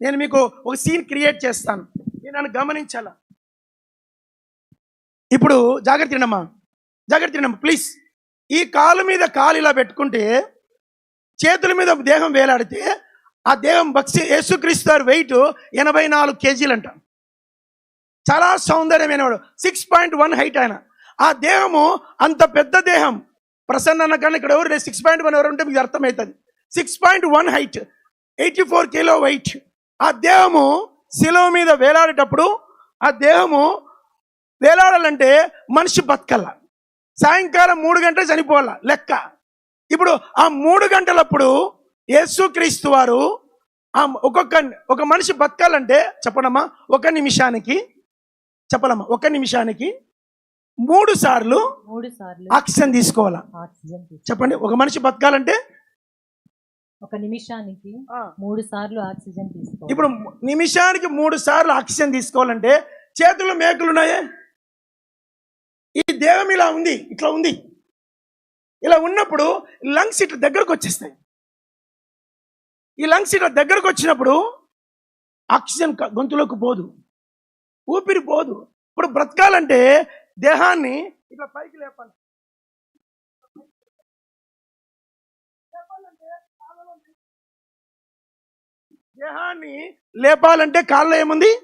నేను మీకు ఒక సీన్ క్రియేట్ చేస్తాను. నేను నన్ను గమనించాలా? ఇప్పుడు జాగ్రత్త తినమ్మా జాగ్రత్త తినమ్మా ప్లీజ్ ఈ కాలు మీద కాలు ఇలా పెట్టుకుంటే చేతుల మీద దేహం వేలాడితే ఆ దేహం భక్సి యేసుక్రీస్తు వెయిట్ ఎనభై నాలుగు కేజీలు అంట చాలా సౌందర్యమైన వాడు సిక్స్ పాయింట్ వన్ హైట్ ఆయన. ఆ దేహము అంత పెద్ద దేహం. ప్రసన్న అన్న కన్నా ఇక్కడ ఎవరు సిక్స్ పాయింట్ వన్ ఎవరు ఉంటే మీకు అర్థమవుతుంది. Six point one height eighty four kilo weight ఆ దేహము శిలువ మీద వేలాడేటప్పుడు ఆ దేహము వేలాడాలంటే మనిషి బతకల్ల సాయంకాలం మూడు గంటలు చనిపోవాల లెక్క. ఇప్పుడు ఆ మూడు గంటలప్పుడు యేసుక్రీస్తు వారు ఆ ఒక్కొక్క ఒక మనిషి బతకాలంటే చెప్పడమ్మా ఒక నిమిషానికి చెప్పలమ్మా ఒక నిమిషానికి మూడు సార్లు మూడు సార్లు ఆక్సిజన్ తీసుకోవాలా. చెప్పండి ఒక మనిషి బతకాలంటే ఒక నిమిషానికి మూడు సార్లు ఆక్సిజన్ తీసుకో. ఇప్పుడు నిమిషానికి మూడు సార్లు ఆక్సిజన్ తీసుకోవాలంటే చేతుల్లో మేకులు ఉన్నాయే? ఈ దేహం ఇలా ఉంది ఇట్లా ఉంది. ఇలా ఉన్నప్పుడు లంగ్స్ ఇట్లా దగ్గరకు వచ్చేస్తాయి. ఈ లంగ్స్ ఇట్లా దగ్గరకు వచ్చినప్పుడు ఆక్సిజన్ గొంతులోకి పోదు. ఊపిరి పోదు. ఇప్పుడు బ్రతకాలంటే దేహాన్ని ఇట్లా పైకి లేపాలి. దేహాన్ని లేపాలంటే కాళ్ళలో ఏముంది?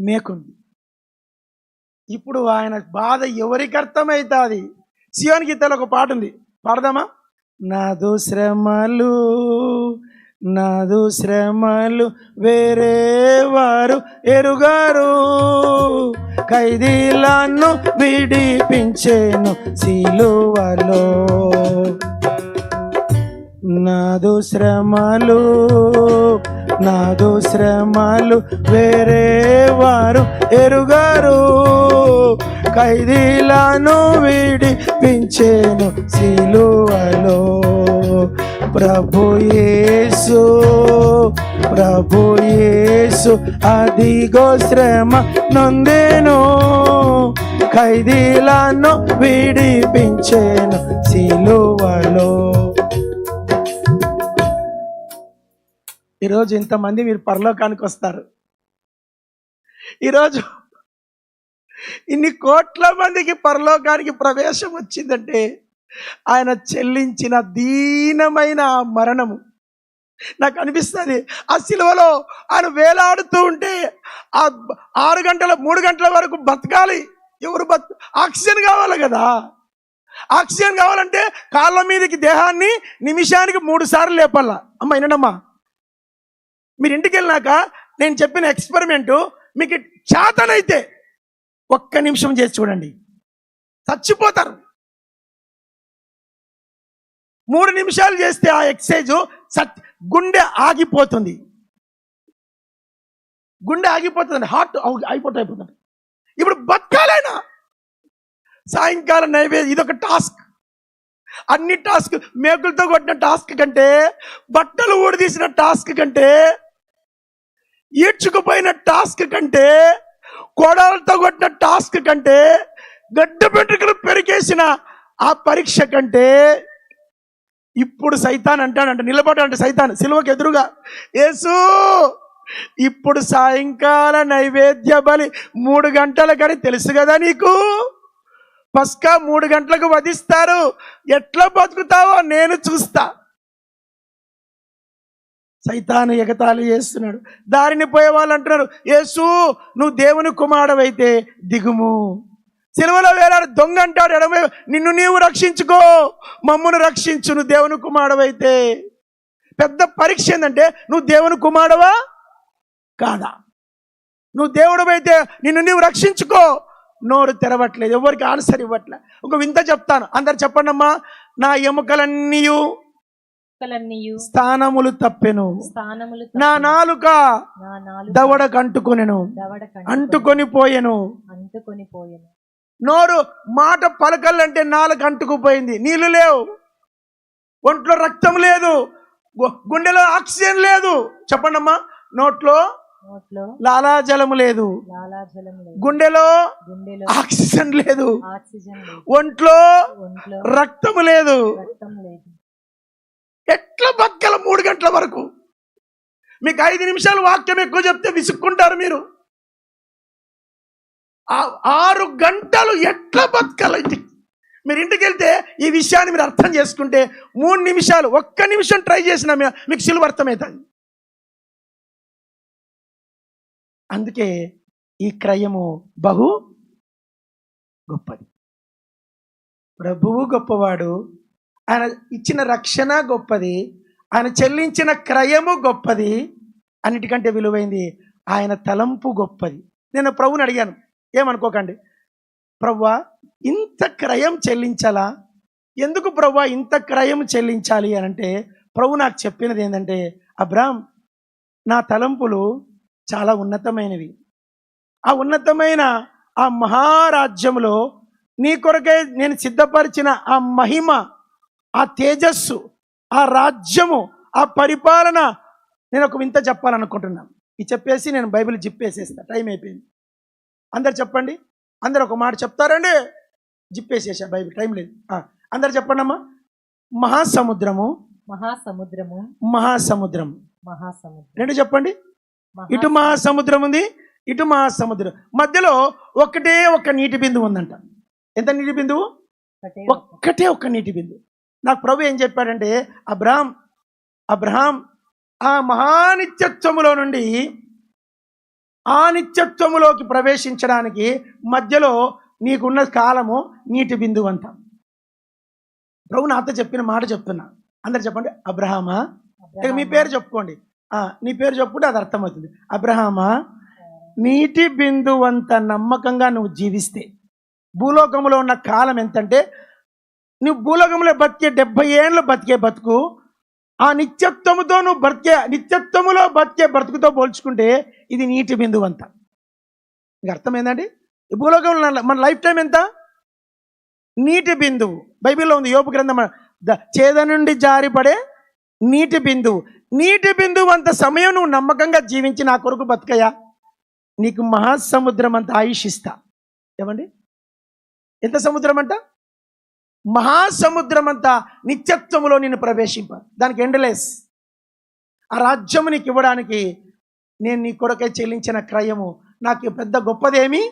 మేకుంది. ఇప్పుడు ఆయన బాధ ఎవరికి అర్థమవుతుంది శివాని గీతలో ఒక పాట ఉంది. పాడదామా? నాదు శ్రమలు నాదు శ్రమలు వేరే వారు ఎరుగారు. ఖైదీలను విడిపించేను సిలువలో నాదు శ్రమలు నాదు శ్రమలు వేరే వారు ఎరుగారు. ఖైదీలను విడిపించేను సిలువలో. ప్రభు యేసు ప్రభు యేసు అదిగో శ్రమ నొందేను. ఖైదీలను విడిపించేను సిలువలో. ఈరోజు ఇంతమంది మీరు పరలోకానికి వస్తారు. ఈరోజు ఇన్ని కోట్ల మందికి పరలోకానికి ప్రవేశం వచ్చిందంటే ఆయన చెల్లించిన దీనమైన మరణము. నాకు అనిపిస్తుంది ఆ సిలువలో ఆయన వేలాడుతూ ఉంటే ఆ ఆరు గంటల మూడు గంటల వరకు బతకాలి. ఎవరు బత్ ఆక్సిజన్ కావాలి కదా. ఆక్సిజన్ కావాలంటే కాళ్ళ మీదకి దేహాన్ని నిమిషానికి మూడు సార్లు లేపాల అమ్మ వినడమ్మా. మీరు ఇంటికి వెళ్ళాక నేను చెప్పిన ఎక్స్పెరిమెంటు మీకు చేతనైతే ఒక్క నిమిషం చేసి చూడండి. చచ్చిపోతారు. మూడు నిమిషాలు చేస్తే ఆ ఎక్సైజ్ సత్ గుండె ఆగిపోతుంది. గుండె ఆగిపోతుంది హార్ట్ అయిపోతుంది అయిపోతుంది. ఇప్పుడు బతకాలైనా సాయంకాలం నైవేద్యం ఇదొక టాస్క్. అన్ని టాస్క్ మేకులతో కొట్టిన టాస్క్ కంటే బట్టలు ఊడదీసిన టాస్క్ కంటే ఈడ్చుకుపోయిన టాస్క్ కంటే కోడాలతో కొట్టిన టాస్క్ కంటే గడ్డ పెట్టుకులు పెరికేసిన ఆ పరీక్ష కంటే ఇప్పుడు సైతాన్ అంటాడంట అంటే సైతాన్ సిలువకి ఎదురుగా యేసు ఇప్పుడు సాయంకాల నైవేద్య బలి మూడు గంటలకని తెలుసు కదా నీకు? పస్కా మూడు గంటలకు వధిస్తారు. ఎట్లా బతుకుతావో నేను చూస్తా. సైతాను ఎగతాళి చేస్తున్నాడు. దారిని పోయే వాళ్ళు అంటున్నారు యేసు నువ్వు దేవుని కుమారుడవైతే దిగుము. సిలువలో వేలాడు దొంగ అంటాడు ఎడమే నిన్ను నీవు రక్షించుకో మమ్మను రక్షించు నువ్వు దేవుని కుమారుడవైతే. పెద్ద పరీక్ష ఏంటంటే నువ్వు దేవుని కుమారుడవా? కాదా. నువ్వు దేవుడవైతే నిన్ను నీవు రక్షించుకో. నోరు తెరవట్లేదు ఎవరికి ఆన్సర్ ఇవ్వట్లే. ఒక వింత చెప్తాను. అందరు చెప్పండమ్మా నా ఎముకలన్నీయు మొక్కలన్నీయు స్థానములు తప్పెను. స్థానములు నా నాలుక దవడకు అంటుకొనెను అంటుకొని పోయెను. అంటుకొని పోయెను. నోరు మాట పలకల్లంటే నాలుగు అంటుకుపోయింది. నీళ్ళు లేవు. ఒంట్లో రక్తం లేదు. గుండెలో ఆక్సిజన్ లేదు. చెప్పండమ్మా. నోట్లో నోట్లో లాలాజలము లేదు. లాలాజలం లేదు. గుండెలో గుండెలో ఆక్సిజన్ లేదు. ఒంట్లో ఒంట్లో రక్తము లేదు. రక్తం లేదు. ఎట్లా బక్కల మూడు గంటల వరకు? మీకు ఐదు నిమిషాలు వాక్యం ఎక్కువ చెప్తే విసుక్కుంటారు మీరు. ఆ- ఆరు గంటలు ఎట్లా బతకాలి మీరు ఇంటికి వెళ్తే ఈ విషయాన్ని మీరు అర్థం చేసుకుంటే మూడు నిమిషాలు ఒక్క నిమిషం ట్రై చేసినా మీకు సులువు అర్థమవుతుంది. అందుకే ఈ క్రయము బహు గొప్పది. ప్రభువు గొప్పవాడు ఆయన ఇచ్చిన రక్షణ గొప్పది ఆయన చెల్లించిన క్రయము గొప్పది అన్నిటికంటే విలువైంది ఆయన తలంపు గొప్పది. నేను ప్రభుని అడిగాను ఏమనుకోకండి? ప్రవ్వా ఇంత క్రయం చెల్లించాలా? ఎందుకు ప్రవ్వా ఇంత క్రయం చెల్లించాలి? అని అంటే ప్రభు నాకు చెప్పినది ఏంటంటే అబ్రామ్ నా తలంపులు చాలా ఉన్నతమైనవి. ఆ ఉన్నతమైన ఆ మహారాజ్యంలో నీ కొరకే నేను సిద్ధపరిచిన ఆ మహిమ ఆ తేజస్సు ఆ రాజ్యము ఆ పరిపాలన నేను ఒక వింత చెప్పాలనుకుంటున్నాను. ఇది చెప్పేసి నేను బైబిల్ జిప్పేసేస్తా. టైం అయిపోయింది. అందరు చెప్పండి. అందరు ఒక మాట చెప్తారండి. జిప్పేసేసా బైబిల్. టైం లేదు. అందరు చెప్పండి అమ్మా మహాసముద్రము. మహాసముద్రము. మహాసముద్రం. మహాసముద్రం రెండు చెప్పండి. ఇటు మహాసముద్రం ఉంది ఇటు మహాసముద్రం. మధ్యలో ఒకటే ఒక నీటి బిందువు ఉందంట. ఎంత నీటి బిందువు? ఒక- ఒక్కటే ఒక్క నీటి బిందువు. నాకు ప్రభు ఏం చెప్పాడంటే అబ్రహాం అబ్రహాం ఆ మహానిత్యత్వములో నుండి ఆ నిత్యత్వములోకి ప్రవేశించడానికి మధ్యలో నీకున్న కాలము నీటి బిందువు అంట. ప్రభు నాతో చెప్పిన మాట చెప్తున్నా. అందరు చెప్పండి అబ్రహామా? ఇక మీ పేరు చెప్పుకోండి. ఆ, నీ పేరు చెప్పుకుంటే అది అర్థమవుతుంది. అబ్రహామా నీటి బిందువు అంత నమ్మకంగా నువ్వు జీవిస్తే భూలోకంలో ఉన్న కాలం ఎంతంటే నువ్వు భూలోకంలో బతికే డెబ్బై ఏళ్ళు బతికే బతుకు ఆ నిత్యత్వముతో నువ్వు బ్రతికే నిత్యత్వములో బతికే బ్రతుకుతో పోల్చుకుంటే ఇది నీటి బిందువు అంత మీకు అర్థమైందండి? ఈ భూలోకంలో మన- లైఫ్ టైం ఎంత? నీటి బిందువు. బైబిల్లో ఉంది యోపు గ్రంథం ద- చేద నుండి జారిపడే నీటి బిందువు. నీటి బిందువు అంత సమయం నువ్వు నమ్మకంగా జీవించి నా కొరకు బతికయా నీకు మహాసముద్రం అంత ఆయుష్ ఇస్తా. ఏమండి? ఎంత సముద్రం అంట? మహాసముద్రం అంతా నిత్యత్వములో నిన్ను ప్రవేశింప దానికి ఎండలేస్ ఆ రాజ్యము నీకు ఇవ్వడానికి నేను నీ కొరకై చెల్లించిన క్రయము నాకు పెద్ద గొప్పదేమి